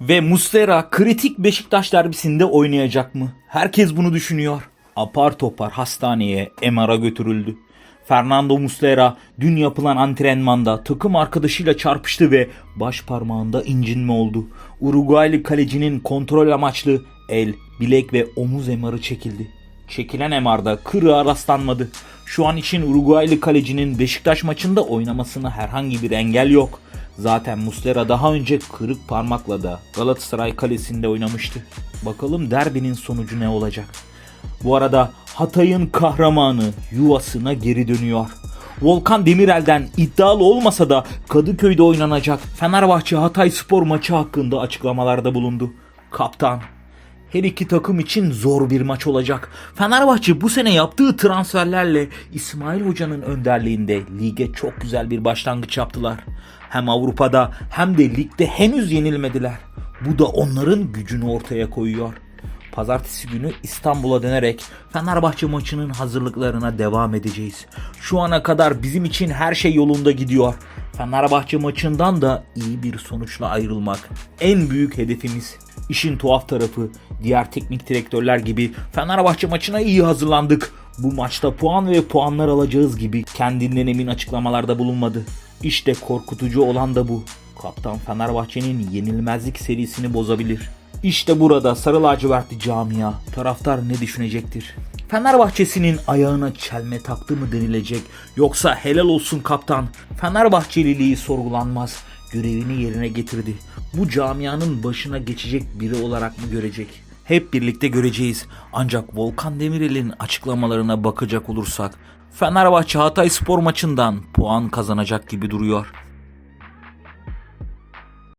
Ve Muslera kritik Beşiktaş derbisinde oynayacak mı? Herkes bunu düşünüyor. Apar topar hastaneye MR'a götürüldü. Fernando Muslera dün yapılan antrenmanda takım arkadaşıyla çarpıştı ve baş parmağında incinme oldu. Uruguaylı kalecinin kontrol amaçlı el, bilek ve omuz MR'ı çekildi. Çekilen MR'da kırığa rastlanmadı. Şu an için Uruguaylı kalecinin Beşiktaş maçında oynamasına herhangi bir engel yok. Zaten Muslera daha önce kırık parmakla da Galatasaray kalesinde oynamıştı. Bakalım derbinin sonucu ne olacak? Bu arada Hatay'ın kahramanı yuvasına geri dönüyor. Volkan Demirel'den iddialı olmasa da Kadıköy'de oynanacak Fenerbahçe Hatay spor maçı hakkında açıklamalarda bulundu. Kaptan, her iki takım için zor bir maç olacak. Fenerbahçe bu sene yaptığı transferlerle İsmail Hoca'nın önderliğinde lige çok güzel bir başlangıç yaptılar. Hem Avrupa'da hem de ligde henüz yenilmediler. Bu da onların gücünü ortaya koyuyor. Pazartesi günü İstanbul'a dönerek Fenerbahçe maçının hazırlıklarına devam edeceğiz. Şu ana kadar bizim için her şey yolunda gidiyor. Fenerbahçe maçından da iyi bir sonuçla ayrılmak en büyük hedefimiz. İşin tuhaf tarafı diğer teknik direktörler gibi Fenerbahçe maçına iyi hazırlandık. Bu maçta puan ve puanlar alacağız gibi kendinden emin açıklamalarda bulunmadı. İşte korkutucu olan da bu. Kaptan Fenerbahçe'nin yenilmezlik serisini bozabilir. İşte burada sarı lacivertli camia taraftar ne düşünecektir? Fenerbahçe'sinin ayağına çelme taktı mı denilecek yoksa helal olsun kaptan Fenerbahçeliliği sorgulanmaz görevini yerine getirdi. Bu camianın başına geçecek biri olarak mı görecek? Hep birlikte göreceğiz. Ancak Volkan Demirel'in açıklamalarına bakacak olursak Fenerbahçe Hatay spor maçından puan kazanacak gibi duruyor.